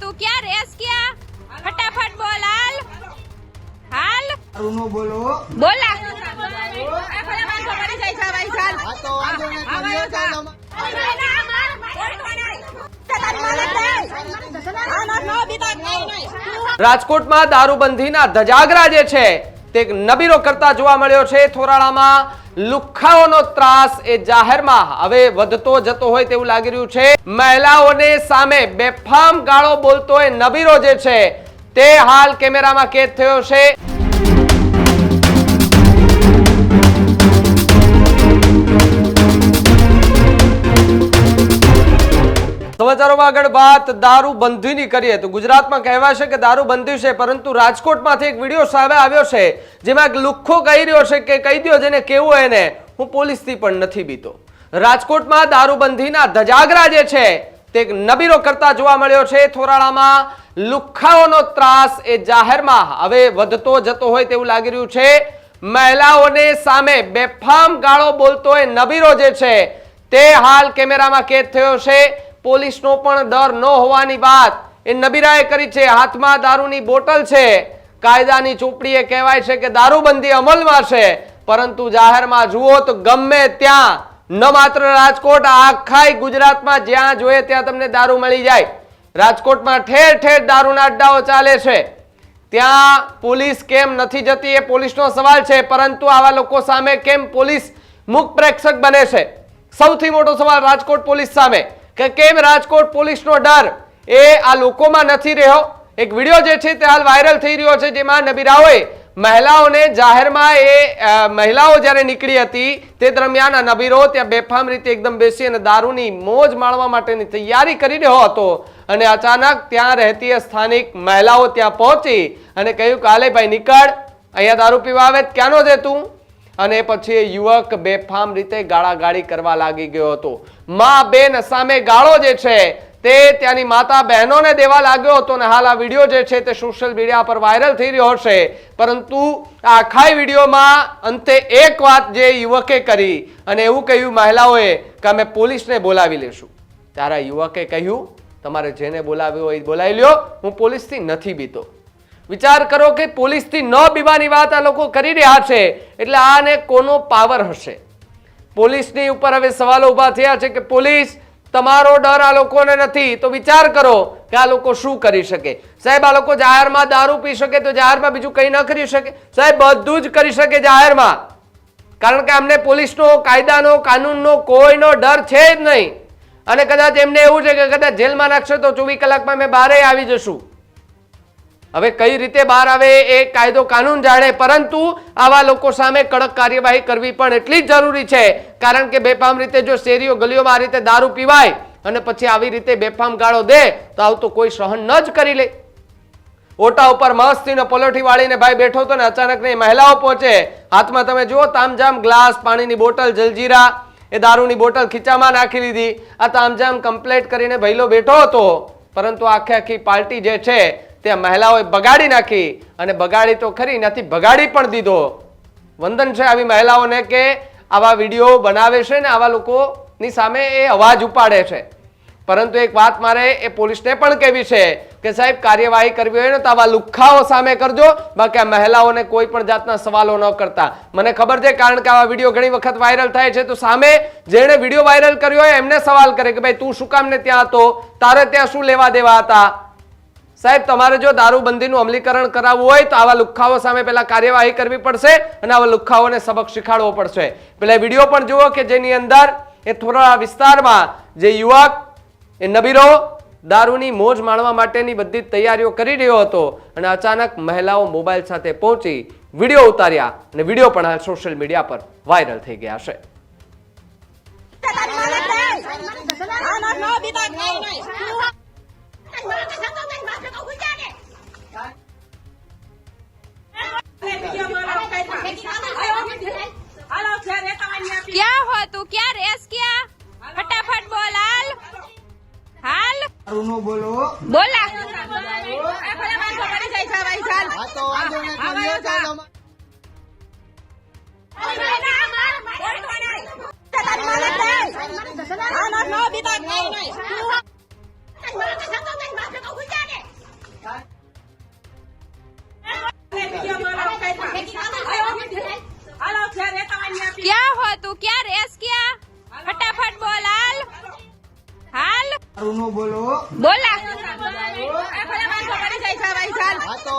તું ક્યાં રેસ ક્યાં? ફટાફટ બોલ હાલ. હાલ. તારું બોલો. બોલા રાજકોટમાં દારૂબંધીના ધજાગરા જે છે તે નબીરો કરતા જોવા મળ્યો છે. થોરાળામાં લુખ્ખાઓનો ત્રાસ એ જાહેરમાં હવે વધતો જતો હોય તેવું લાગી રહ્યું છે. મહિલાઓને સામે બેફામ ગાળો બોલતો એ નબીરો જે છે, તે હાલ કેમેરામાં કેદ થયો છે. સમાચારોમાં આગળ વાત, દારૂબંધીની કરીએ તો ગુજરાતમાં કહેવાશે કે દારૂબંધી છે, પરંતુ રાજકોટમાંથી એક વીડિયો સામે આવ્યો છે, જેમાં એક લુખ્ખો કહી રહ્યો છે કે કહી દો જેને કેવું એને. હું પોલીસથી પણ નથી બીતો. રાજકોટમાં દારૂબંધીના ધજાગરા જે છે, તે એક નબીરો કરતા જોવા મળ્યો છે. થોરાળામાં લુખ્ખાઓનો ત્રાસ એ જાહેરમાં હવે વધતો જતો હોય તેવું લાગી રહ્યું છે. મહિલાઓને સામે બેફામ ગાળો બોલતો એ નબીરો જે છે, તે હાલ કેમેરામાં કેદ થયો છે. પોલીસનો પણ ડર ન હોવાની વાત. એ નબીરાએ કરી છે. હાથમાં દારૂની બોટલ છે. કાયદાની ચોપડીએ કહેવાય છે કે દારૂબંધી અમલમાં છે. પરંતુ જાહેરમાં જુઓ તો ગમે ત્યાં ન માત્ર રાજકોટ આખાય ગુજરાતમાં જ્યાં જોઈએ ત્યાં તમને દારૂ મળી જાય. રાજકોટમાં ઠેર ઠેર દારૂના અડ્ડાઓ ચાલે છે. ત્યાં પોલીસ કેમ નથી જતી એ પોલીસનો સવાલ છે. પરંતુ આવા લોકો સામે કેમ પોલીસ મુખ પ્રેક્ષક બને છે? સૌથી મોટો સવાલ રાજકોટ પોલીસ સામે. કે કેમ રાજકોટ પોલીસનો ડર? એ આ લોકોમાં નથી રહ્યો. એક વીડિયો જે છે તે હાલ વાયરલ થઈ રહ્યો છે, જેમાં નબીરાઓએ મહિલાઓને જાહેરમાં એ મહિલાઓ જ્યારે નીકળી હતી, તે દરમિયાન આ નબીરો ત્યાં બેફામ રીતે એકદમ બેસી અને દારૂની મોજ માણવા માટેની તૈયારી કરી રહ્યો હતો. અને અચાનક ત્યાં રહેતી સ્થાનિક મહિલાઓ ત્યાં પહોંચી અને કહ્યું કે, હાલે ભાઈ, નીકળ. અહીંયા દારૂ પીવા આવે ક્યાંનો જે તું? અને પછી યુવક બેફામ રીતે ગાળાગાળી કરવા લાગી ગયો હતો. મા બેન સામે ગાળો જે છે, તે ત્યાંની માતા બહેનોને દેવા લાગ્યો હતો અને હાલ આ વીડિયો જે છે તે સોશિયલ મીડિયા પર વાયરલ થઈ રહ્યો હશે. પરંતુ આ આખા વિડીયોમાં અંતે એક વાત જે યુવકે કરી અને એવું કહ્યું મહિલાઓએ કે અમે પોલીસને બોલાવી લેશું. ત્યારે યુવકે કહ્યું, તમારે જેને બોલાવ્યો એ બોલાવી લ્યો, હું પોલીસથી નથી બીતો. વિચાર કરો કે પોલીસથી ન બીવાની વાત આ લોકો કરી રહ્યા છે એટલે આને કોનો પાવર હશે? પોલીસની ઉપર હવે સવાલો ઊભા થયા છે કે પોલીસ તમારો ડર આ લોકોને નથી, તો વિચાર કરો કે આ લોકો શું કરી શકે. સાહેબ, આ લોકો જાહેરમાં દારૂ પી શકે તો જાહેરમાં બીજું કંઈ ન કરી શકે. સાહેબ, બધું જ કરી શકે જાહેરમાં. કારણ કે અમને પોલીસનો કાયદાનો, કાનૂનનો કોઈનો ડર છે જ નહીં. અને કદાચ એમને એવું છે કે કદાચ જેલમાં નાખશે તો ચોવીસ કલાકમાં અમે બહારે આવી જશું. હવે કઈ રીતે બહાર આવે એ કાયદો કાનૂન જાણે, પરંતુ આવા લોકો સામે કડક કાર્યવાહી કરવી પણ એટલી જ જરૂરી છે. કારણ કે બેફામ રીતે જો શેરીઓ ગલીઓમાં આ રીતે દારૂ પીવાય અને પછી આવી રીતે બેફામ ગાળો દે, તો આવું તો કોઈ સહન ન જ કરી લે. ઓટા ઉપર મસ્તીનો પલોઠી વાળીને ભાઈ બેઠો હતો ને, અચાનક ને મહિલાઓ પહોંચે. હાથમાં તમે જુઓ તામજામ ગ્લાસ, પાણીની બોટલ, જલજીરા, એ દારૂની બોટલ ખીચામાં નાખી લીધી આ તામજામ કમ્પ્લેટ કરીને ભૈલો બેઠો હતો. પરંતુ આખે આખી પાર્ટી જે છે તે મહિલાઓએ બગાડી નાખી અને બગાડી તો ખરી નથી બગાડી પણ દીધો. વંદન છે આવી મહિલાઓને કે આવા વીડિયો બનાવે છે ને આવા લોકોની સામે એ અવાજ ઉપાડે છે. પરંતુ એક વાત મારે એ પોલીસને પણ કહેવી છે કે સાહેબ, કાર્યવાહી કરવી હોય ને તો આવા લુખ્ખાઓ સામે કરજો, બાકી આ મહિલાઓને કોઈ પણ જાતના સવાલો ન કરતા. મને ખબર છે, કારણ કે આવા વીડિયો ઘણી વખત વાયરલ થાય છે, તો સામે જેણે વીડિયો વાયરલ કર્યો હોય એમને સવાલ કરે કે ભાઈ, તું શું કામ ને ત્યાં હતો? તારે ત્યાં શું લેવા દેવા હતા? સાહેબ તમારે જો દારૂબંધીનું અમલીકરણ કરાવવું હોય તો આવા લુખ્ખાઓ સામે પહેલા કાર્યવાહી કરવી પડશે અને આવા લુખ્ખાઓને સબક શીખવાડવો પડશે પેલા વીડિયો પણ જુઓ કે જેની અંદર એ થોડા વિસ્તારમાં જે યુવક એ નબીરો દારૂની મોજ માણવા માટેની બધી તૈયારીઓ કરી રહ્યો હતો અને અચાનક મહિલાઓ મોબાઈલ સાથે પહોંચી વીડિયો ઉતાર્યા અને વીડિયો પણ સોશિયલ મીડિયા પર વાયરલ થઈ ગયા છે ક્યાં હો તું? ક્યાં રેસ ક્યાં? ફટાફટ બોલ હાલ. હાલ. બોલો બોલા નો બોલો. બોલા હા તો